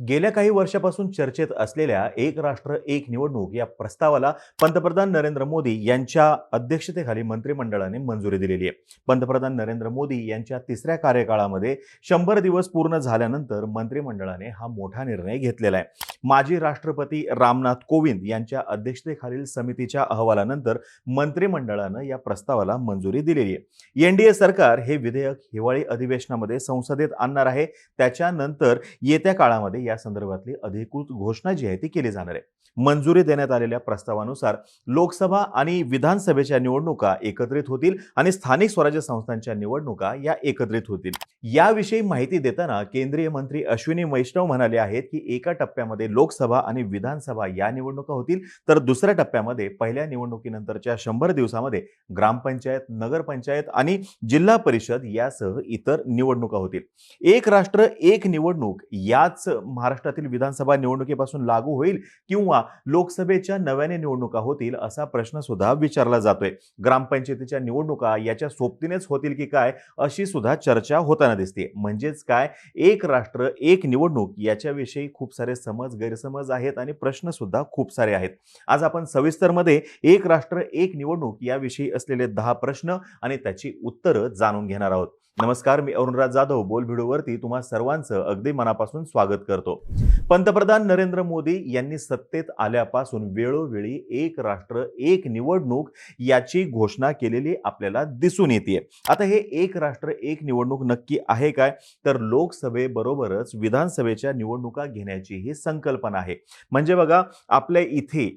गेल्या काही वर्षापासून चर्चेत असलेल्या एक राष्ट्र एक निवडणूक या प्रस्तावाला पंतप्रधान नरेंद्र मोदी यांच्या अध्यक्षतेखाली मंत्रिमंडळाने मंजुरी दिलेली आहे. पंतप्रधान नरेंद्र मोदी यांच्या तिसऱ्या कार्यकाळामध्ये शंभर दिवस पूर्ण झाल्यानंतर मंत्रिमंडळाने हा मोठा निर्णय घेतलेला आहे. माजी राष्ट्रपती रामनाथ कोविंद यांच्या अध्यक्षतेखालील समितीच्या अहवालानंतर मंत्रिमंडळानं या प्रस्तावाला मंजुरी दिलेली आहे. एनडीए सरकार हे विधेयक हिवाळी अधिवेशनामध्ये संसदेत आणणार आहे. त्याच्यानंतर येत्या काळामध्ये या संदर्भातली अधिकृत घोषणा जी आहे ती केली जाणार आहे. मंजुरी देण्यात आलेल्या प्रस्तावानुसार लोकसभा आणि विधानसभेच्या निवडणुका एकत्रित होतील आणि स्थानिक स्वराज्य संस्थांच्या निवडणुका या एकत्रित होतील. याविषयी माहिती देताना केंद्रीय मंत्री अश्विनी वैष्णव म्हणाले आहेत की एका टप्प्यामध्ये लोकसभा आणि विधानसभा या निवडणुका होतील तर दुसऱ्या टप्प्यामध्ये पहिल्या निवडणुकीनंतरच्या शंभर दिवसामध्ये ग्रामपंचायत नगरपंचायत आणि जिल्हा परिषद यासह इतर निवडणुका होतील. एक राष्ट्र एक निवडणूक याच महाराष्ट्रातील विधानसभा निवडणुकीपासून लागू होईल किंवा लोकसभेच्या नव्याने निवडणुका होतील असा प्रश्न सुद्धा विचारला जातोय. ग्रामपंचायतीच्या निवडणुका याच्या सोबतीनेच होतील की काय अशी सुद्धा चर्चा होताना दिसते म्हणजेच काय? एक राष्ट्र एक निवडणूक याच्याविषयी खूप सारे समज गैरसमज आहेत आणि प्रश्न सुद्धा खूप सारे आहेत. आज आपण सविस्तरमध्ये एक राष्ट्र एक निवडणूक याविषयी असलेले दहा प्रश्न आणि त्याची उत्तरं जाणून घेणार आहोत. नमस्कार मी अरुणराज जाधव. बोल व्हिडिओवरती तुम्हा सर्वांचं अगदी मनापासून स्वागत करतो. पंतप्रधान नरेंद्र मोदी यांनी सत्तेत आल्यापासून वेळोवेळी एक राष्ट्र एक निवडणूक याची घोषणा केलेली आपल्याला दिसून येते आता हे एक राष्ट्र एक निवडणूक नक्की आहे काय? तर लोकसभेबरोबरच विधानसभेच्या निवडणुका घेण्याची ही संकल्पना आहे. म्हणजे बघा आपल्या इथे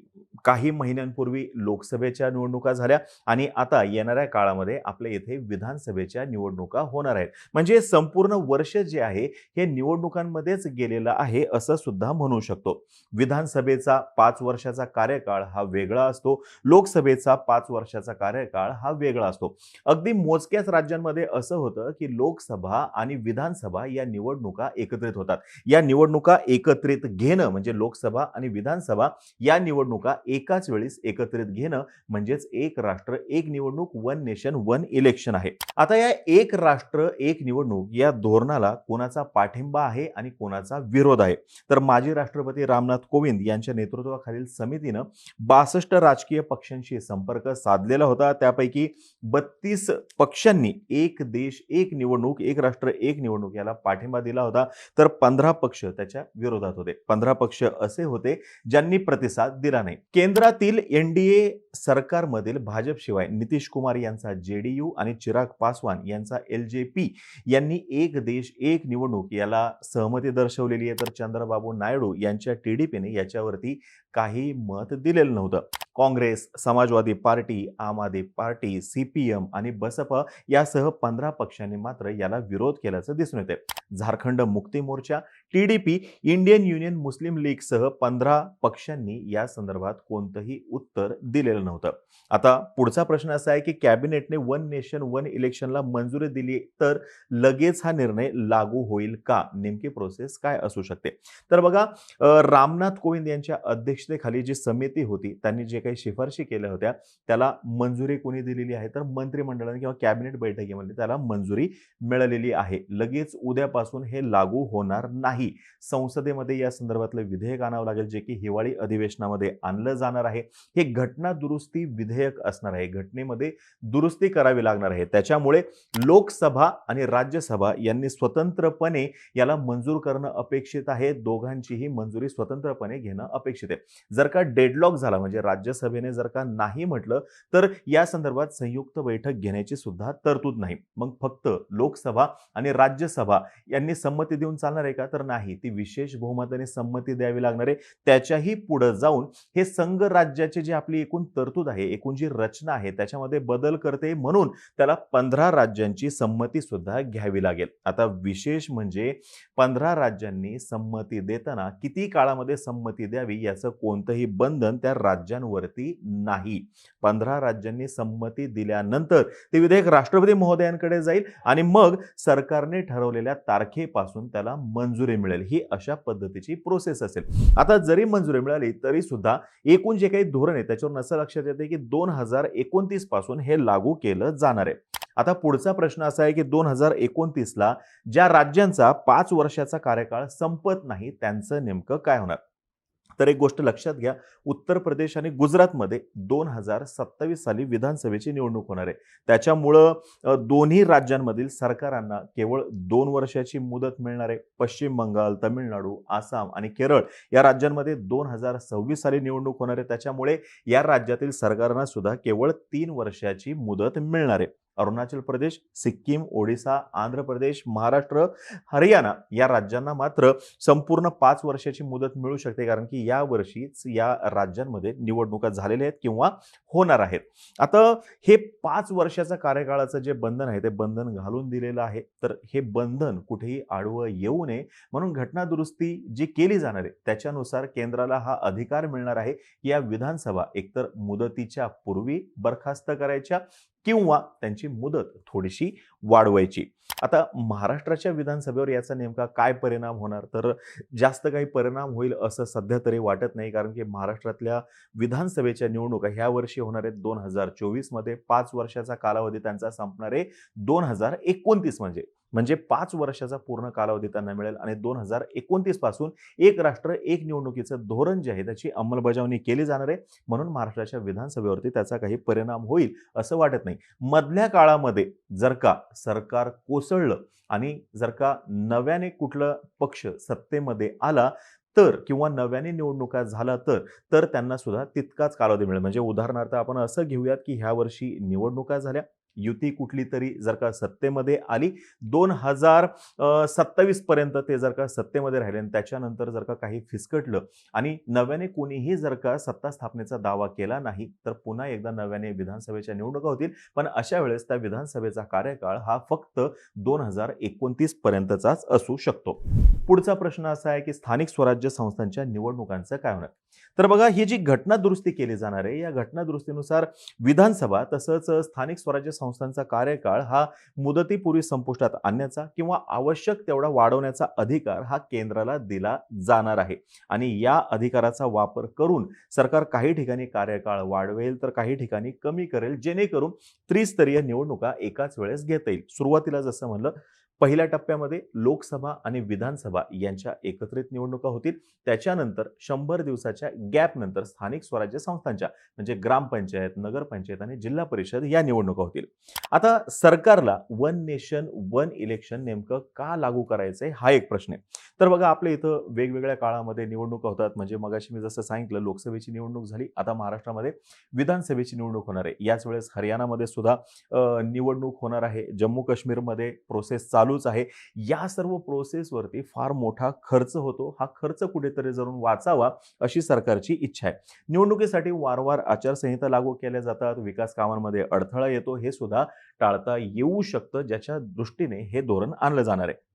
काही महिन्यांपूर्वी लोकसभेच्या निवडणुका झाल्या आणि आता येणाऱ्या काळामध्ये आपल्या इथे विधानसभेच्या निवडणुका होणार आहेत. म्हणजे संपूर्ण वर्ष जे आहे हे निवडणुकांमध्येच गेलेलं केला आहे असं सुद्धा म्हणू शकतो. विधानसभेचा पाच वर्षाचा कार्यकाळ हा वेगळा असतो. लोकसभेचा पाच वर्षाचा कार्यकाळ हा वेगळा असतो. अगदी मोजक्याच राज्यांमध्ये असं होतं की लोकसभा आणि विधानसभा या निवडणुका एकत्रित होतात. या निवडणुका एकत्रित घेणं म्हणजे लोकसभा आणि विधानसभा या निवडणुका एकाच वेळेस एकत्रित घेणं म्हणजेच एक राष्ट्र एक निवडणूक वन नेशन वन इलेक्शन आहे. आता या एक राष्ट्र एक निवडणूक या धोरणाला कोणाचा पाठिंबा आहे आणि कोणाचा विरोध विरोध आहे. तर माजी राष्ट्रपती रामनाथ कोविंद यांच्या नेतृत्वाखालील समितीनं बासष्ट राजकीय पक्षांशी संपर्क साधलेला होता. त्यापैकी बत्तीस पक्षांनी एक देश एक निवडणूक एक राष्ट्र एक निवडणूक याला पाठिंबा दिला होता. तर पंधरा पक्ष त्याच्या विरोधात होते. पंधरा पक्ष असे होते ज्यांनी प्रतिसाद दिला नाही. केंद्रातील एनडीए सरकारमधील भाजपशिवाय नितीश कुमार यांचा जेडीयू आणि चिराग पासवान यांचा एल जे पी यांनी एक देश एक निवडणूक याला सहमती दर्शवलेली आहे. चंद्रबाबू नायडू यांच्या टीडीपीने याच्यावरती काही मत दिलेलं नव्हतं. Congress Samajwadi Party Aam Aadmi Party C P M आणि बसपा यासह पंधरा पक्षांनी मात्र याला विरोध केल्याचं दिसून येते Jharkhand Mukti Morcha TDP Indian Union Muslim लीगसह पंधरा पक्षांनी या संदर्भात कोणतंही उत्तर दिलेलं नव्हतं. आता पुढचा प्रश्न असा आहे की कॅबिनेटने वन नेशन वन इलेक्शनला मंजुरी दिली तर लगेच हा निर्णय लागू होईल का? नेमकी प्रोसेस काय असू शकते? तर बघा रामनाथ कोविंद यांच्या अध्यक्ष अध्यक्षतेखाली जी समिती होती त्यांनी जे काही शिफारशी केल्या होत्या त्याला मंजुरी कोणी दिलेली आहे तर मंत्रिमंडळाने किंवा कॅबिनेट बैठकीमध्ये त्याला मंजुरी मिळालेली आहे. लगेच उद्यापासून हे लागू होणार नाही. संसदेमध्ये या संदर्भातलं विधेयक आणावं लागेल जे की हिवाळी अधिवेशनामध्ये आणलं जाणार आहे. हे घटना दुरुस्ती विधेयक असणार आहे. घटनेमध्ये दुरुस्ती करावी लागणार आहे. त्याच्यामुळे लोकसभा आणि राज्यसभा यांनी स्वतंत्रपणे याला मंजूर करणं अपेक्षित आहे. दोघांचीही मंजुरी स्वतंत्रपणे घेणं अपेक्षित आहे. जर का डेडलॉक झाला म्हणजे राज्यसभेने जर का नाही म्हटलं तर या संदर्भात संयुक्त बैठक घेण्याची सुद्धा तरतूद नाही. मग फक्त लोकसभा आणि राज्यसभा यांनी संमती देऊन चालणार आहे का? तर नाही. ती विशेष बहुमताने संमती द्यावी लागणार आहे. त्याच्याही पुढे जाऊन हे संघ राज्याची जी आपली एकूण तरतूद आहे एकूण जी रचना आहे त्याच्यामध्ये बदल करते म्हणून त्याला पंधरा राज्यांची संमती सुद्धा घ्यावी लागेल. आता विशेष म्हणजे पंधरा राज्यांनी संमती देताना किती काळामध्ये संमती द्यावी याचं कोणतंही बंधन त्या राज्यांवरती नाही. पंधरा राज्यांनी संमती दिल्यानंतर ते विधेयक राष्ट्रपती महोदयांकडे जाईल आणि मग सरकारने ठरवलेल्या तारखेपासून त्याला मंजुरी मिळेल. ही अशा पद्धतीची प्रोसेस असेल. आता जरी मंजुरी मिळाली तरी सुद्धा एकूण जे काही धोरण आहे त्याच्यावर असं लक्षात येते की दोन हजार एकोणतीसपासून हे लागू केलं जाणार आहे. आता पुढचा प्रश्न असा आहे की दोन हजार एकोणतीसला ज्या राज्यांचा पाच वर्षाचा कार्यकाळ संपत नाही त्यांचं नेमकं काय होणार? तर एक गोष्ट लक्षात घ्या उत्तर प्रदेश आणि गुजरातमध्ये दोन हजार सत्तावीस साली विधानसभेची निवडणूक होणार आहे. त्याच्यामुळं दोन्ही राज्यांमधील सरकारांना केवळ दोन वर्षाची मुदत मिळणार आहे. पश्चिम बंगाल तमिळनाडू आसाम आणि केरळ या राज्यांमध्ये दोन हजार सव्वीस साली निवडणूक होणार आहे. त्याच्यामुळे या राज्यातील सरकारांना सुद्धा केवळ तीन वर्षाची मुदत मिळणार आहे. अरुणाचल प्रदेश सिक्कीम ओडिसा आंध्र प्रदेश महाराष्ट्र हरियाणा या राज्यांना मात्र संपूर्ण पाच वर्षाची मुदत मिळू शकते. कारण की या वर्षीच या राज्यांमध्ये निवडणुका झालेल्या आहेत किंवा होणार आहेत. आता हे पाच वर्षाचा कार्यकाळाचं जे बंधन आहे ते बंधन घालून दिलेलं आहे. तर हे बंधन कुठेही आडवं येऊ नये. म्हणून घटनादुरुस्ती जी केली जाणार आहे त्याच्यानुसार केंद्राला हा अधिकार मिळणार आहे. की या विधानसभा एकतर मुदतीच्या पूर्वी बरखास्त करायच्या किंवा त्यांची मुदत थोडीशी वाढवायची. आता महाराष्ट्राच्या विधानसभेवर याचा नेमका काय परिणाम होणार? तर जास्त काही परिणाम होईल असं सध्या तरी वाटत नाही कारण की महाराष्ट्रातल्या विधानसभेच्या निवडणुका ह्या वर्षी होणार आहेत दोन हजार चोवीसमध्ये पाच वर्षाचा कालावधी त्यांचा संपणार आहे दोन हजार एकोणतीस म्हणजे. म्हणजे पाच वर्षाचा पूर्ण कालावधी त्यांना मिळेल आणि दोन हजार एकोणतीसपासून एक राष्ट्र एक निवडणुकीचं धोरण जे आहे त्याची अंमलबजावणी केली जाणार आहे. म्हणून महाराष्ट्राच्या विधानसभेवरती त्याचा काही परिणाम होईल असं वाटत नाही. मधल्या काळामध्ये जर का सरकार कोसळलं आणि जर का नव्याने कुठलं पक्ष सत्तेमध्ये आला तर किंवा नव्याने निवडणुका झाला तर तर त्यांना सुद्धा तितकाच कालावधी मिळेल. म्हणजे उदाहरणार्थ आपण असं घेऊयात की ह्या वर्षी निवडणुका झाल्या. युती कुठली तरी जर का सत्तेमध्ये आली दोन हजार सत्तावीस पर्यंत ते जर का सत्तेमध्ये राहिले आणि त्याच्यानंतर जर का काही फिसकटलं आणि नव्याने कोणीही जर का सत्ता स्थापनेचा दावा केला नाही तर पुन्हा एकदा नव्याने विधानसभेच्या निवडणुका होतील. पण अशा वेळेस त्या विधानसभेचा कार्यकाळ हा फक्त दोन हजार एकोणतीस पर्यंतचाच असू शकतो. पुढचा प्रश्न असा आहे की स्थानिक स्वराज्य संस्थांच्या निवडणुकांचं काय होणार? तर बघा ही जी घटना दुरुस्ती केली जाणार आहे या घटना दुरुस्तीनुसार विधानसभा तसंच स्थानिक स्वराज्य संस्थांचा कार्यकाळ हा मुदतीपूर्वी संपुष्टात आणण्याचा किंवा आवश्यक तेवढा वाढवण्याचा अधिकार हा केंद्राला दिला जाणार आहे. आणि या अधिकाराचा वापर करून सरकार काही ठिकाणी कार्यकाळ वाढवेल तर काही ठिकाणी कमी करेल जेणेकरून त्रिस्तरीय निवडणुका एकाच वेळेस घेता येईल. सुरुवातीला जसं म्हणलं पहिल्या टप्प्यामध्ये लोकसभा आणि विधानसभा यांच्या एकत्रित निवडणुका होतील. त्याच्यानंतर शंभर दिवसाच्या गॅप नंतर स्थानिक स्वराज्य संस्थांच्या म्हणजे ग्रामपंचायत नगरपंचायत आणि जिल्हा परिषद या निवडणुका होतील. आता सरकारला वन नेशन वन इलेक्शन नेमकं का लागू करायचंय हा एक प्रश्न आहे. तर बघा आपल्या इथं वेगवेगळ्या काळामध्ये निवडणुका होतात. म्हणजे मगाशी मी जसं सांगितलं लोकसभेची निवडणूक झाली. आता महाराष्ट्रामध्ये विधानसभेची निवडणूक होणार आहे. याच वेळेस हरियाणामध्ये सुद्धा निवडणूक होणार आहे. जम्मू काश्मीरमध्ये प्रोसेस चालू चालूच आहे. या सर्व प्रोसेसवरती फार मोठा खर्च होतो. हा खर्च कुठेतरी जरून वाचावा अशी सरकारची इच्छा आहे. निवडणुकीसाठी वारंवार आचारसंहिता लागू केल्या जातात. विकास कामांमध्ये अडथळा येतो. हे सुद्धा टाळता येऊ शकतं ज्याच्या दृष्टीने हे धोरण आणलं जाणार आहे.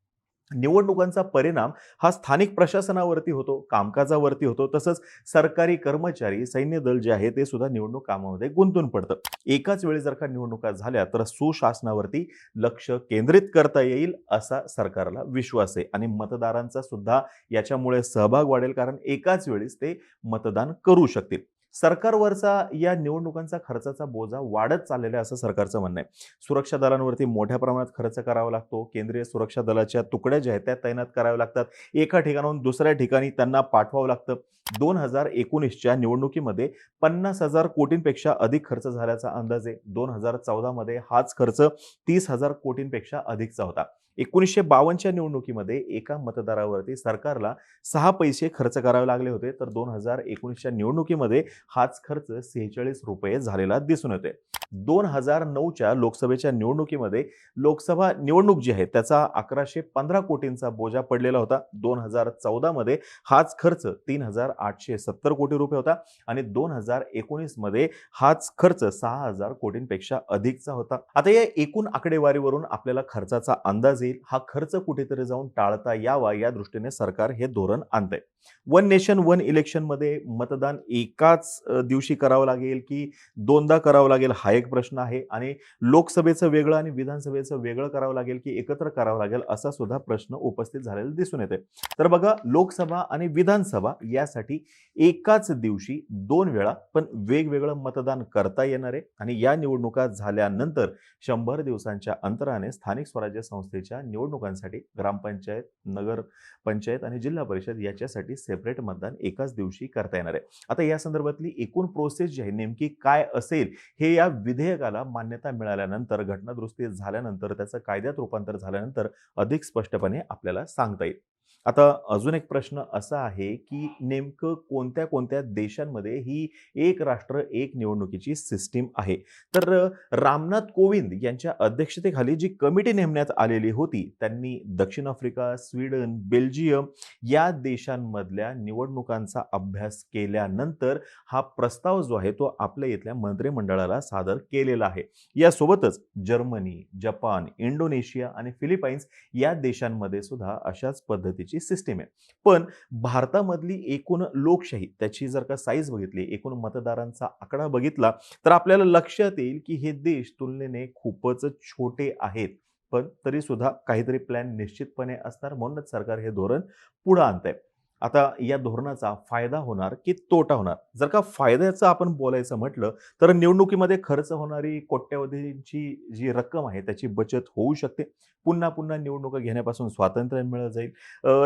निवडणुकांचा परिणाम हा स्थानिक प्रशासनावरती होतो कामकाजावरती होतो तसंच सरकारी कर्मचारी सैन्य दल जे आहे ते सुद्धा निवडणूक कामामध्ये गुंतून पडतं. एकाच वेळी जर का निवडणुका झाल्या तर सुशासनावरती लक्ष केंद्रित करता येईल असा सरकारला विश्वास आहे आणि मतदारांचा सुद्धा याच्यामुळे सहभाग वाढेल कारण एकाच वेळीच ते मतदान करू शकतील. सरकारवरचा या निवडणुकांचा खर्चाचा बोजा वाढत चाललेला आहे असं सरकारचं म्हणणं आहे. सुरक्षा दलांवरती मोठ्या प्रमाणात खर्च करावा लागतो. केंद्रीय सुरक्षा दलाच्या तुकड्या ज्या आहेत त्या तैनात कराव्या लागतात. एका ठिकाणाहून दुसऱ्या ठिकाणी त्यांना पाठवावं लागतं. दोन हजार एकोणीसच्या निवडणुकीमध्ये पन्नास हजार कोटींपेक्षा अधिक खर्च झाल्याचा अंदाज आहे. दोन हजार चौदामध्ये हाच खर्च तीस हजार कोटींपेक्षा अधिकचा होता. एकोणीसशे बावन्नच्या निवडणुकीमध्ये एका मतदारावरती सरकारला सहा पैसे खर्च करावे लागले होते. तर दोन हजार एकोणीसच्या निवडणुकीमध्ये हाच खर्च सेहेचाळीस रुपये झालेला दिसून येते दोन हजार नऊच्या लोकसभेच्या निवडणुकीमध्ये लोकसभा निवडणूक जी आहे त्याचा अकराशे पंधरा कोटींचा बोजा पडलेला होता. दोन हजार चौदामध्ये हाच खर्च तीन हजार आठशे सत्तर कोटी रुपये होता आणि दोन हजार एकोणीसमध्ये हाच खर्च सहा हजार कोटींपेक्षा अधिकचा होता. आता या एकूण आकडेवारीवरून आपल्याला खर्चाचा अंदाज येईल असतील हा खर्च कुठेतरी जाऊन टाळता यावा या दृष्टीने सरकार हे धोरण आणतंय. वन नेशन वन इलेक्शनमध्ये मतदान एकाच दिवशी करावं लागेल की दोनदा करावं लागेल हा एक प्रश्न आहे आणि लोकसभेचं वेगळं आणि विधानसभेचं वेगळं करावं लागेल की एकत्र करावं लागेल असा सुद्धा प्रश्न उपस्थित झालेला दिसून येते तर बघा लोकसभा आणि विधानसभा यासाठी एकाच दिवशी दोन वेळा पण वेगवेगळं मतदान करता येणार आहे आणि या निवडणुका झाल्यानंतर शंभर दिवसांच्या अंतराने स्थानिक स्वराज्य संस्थेच्या निवडणुकांसाठी ग्रामपंचायत नगर पंचायत आणि जिल्हा परिषद याच्यासाठी सेपरेट मतदान एकाच दिवशी करता येणार आहे. आता या संदर्भातली एकूण प्रोसेस जी आहे नेमकी काय असेल हे या विधेयकाला मान्यता मिळाल्यानंतर घटनादुरुस्ती झाल्यानंतर त्याचं कायद्यात रूपांतर झाल्यानंतर अधिक स्पष्टपणे आपल्याला सांगता येईल. आता अजून एक प्रश्न असा आहे की नेमकं कोणत्या कोणत्या देशांमध्ये ही एक राष्ट्र एक निवडणुकीची सिस्टीम आहे? तर रामनाथ कोविंद यांच्या अध्यक्षतेखाली जी कमिटी नेमण्यात आलेली होती त्यांनी दक्षिण आफ्रिका स्वीडन बेल्जियम या देशांमधल्या निवडणुकांचा अभ्यास केल्यानंतर हा प्रस्ताव जो आहे तो आपल्या इथल्या मंत्रिमंडळाला सादर केलेला आहे. यासोबतच जर्मनी जपान इंडोनेशिया आणि फिलिपाईन्स या देशांमध्ये सुद्धा अशाच पद्धतीची सिस्टीम आहे. पण भारतामधली एकूण लोकशाही त्याची जर का साईज बघितली एकूण मतदारांचा आकडा बघितला तर आपल्याला लक्षात येईल की हे देश तुलनेने खूपच छोटे आहेत. पण तरीसुद्धा काहीतरी प्लॅन निश्चितपणे असणार म्हणूनच सरकार हे धोरण पुढं आणत आहे आता या धोरणाचा फायदा होणार की तोटा होणार? जर का फायद्याचं आपण बोलायचं म्हटलं तर निवडणुकीमध्ये खर्च होणारी कोट्यवधींची जी रक्कम आहे त्याची बचत होऊ शकते. पुन्हा पुन्हा निवडणुका घेण्यापासून स्वातंत्र्य मिळत जाईल.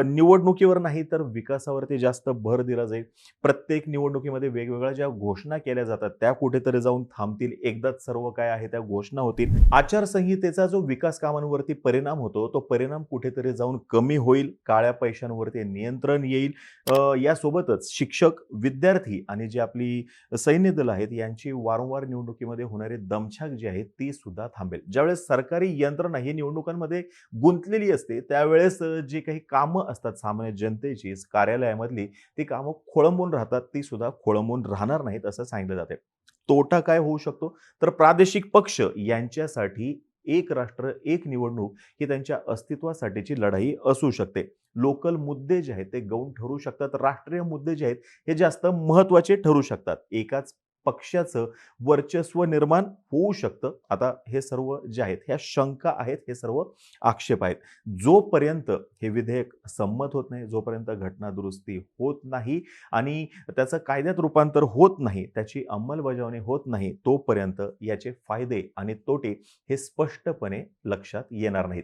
निवडणुकीवर नाही तर विकासावरती जास्त भर दिला जाईल. प्रत्येक निवडणुकीमध्ये वेगवेगळ्या ज्या घोषणा केल्या जातात त्या कुठेतरी जाऊन थांबतील. एकदाच सर्व काय आहे त्या घोषणा होतील. आचारसंहितेचा जो विकास कामांवरती परिणाम होतो तो परिणाम कुठेतरी जाऊन कमी होईल. काळ्या पैशांवरती नियंत्रण येईल. येईल. यासोबतच शिक्षक विद्यार्थी आणि जे आपली सैन्य दल आहेत यांची वारंवार निवडणुकीमध्ये होणारे दमछाक जे आहेत ती सुद्धा थांबेल. ज्यावेळेस सरकारी यंत्रणा ही निवडणुकांमध्ये गुंतलेली असते त्यावेळेस जे जी काही कामं असतात सामान्य जनतेची कार्यालयामधली ती कामं खोळंबून राहतात ती सुद्धा खोळंबून राहणार नाहीत असं सांगितलं जाते तोटा काय होऊ शकतो? तर प्रादेशिक पक्ष यांच्यासाठी एक राष्ट्र एक निवडणूक ही त्यांच्या अस्तित्वासाठीची लढाई असू शकते. लोकल मुद्दे जे आहेत ते गौण ठरू शकतात. राष्ट्रीय मुद्दे जे आहेत हे जास्त महत्त्वाचे ठरू शकतात. एकाच पक्षाचं वर्चस्व निर्माण होऊ शकतं. आता हे सर्व जे आहेत ह्या शंका आहेत हे सर्व आक्षेप आहेत. जोपर्यंत हे विधेयक संमत होत नाही जोपर्यंत घटना दुरुस्ती होत नाही आणि त्याचं कायद्यात रूपांतर होत नाही त्याची अंमलबजावणी होत नाही तोपर्यंत याचे फायदे आणि तोटे हे स्पष्टपणे लक्षात येणार नाहीत.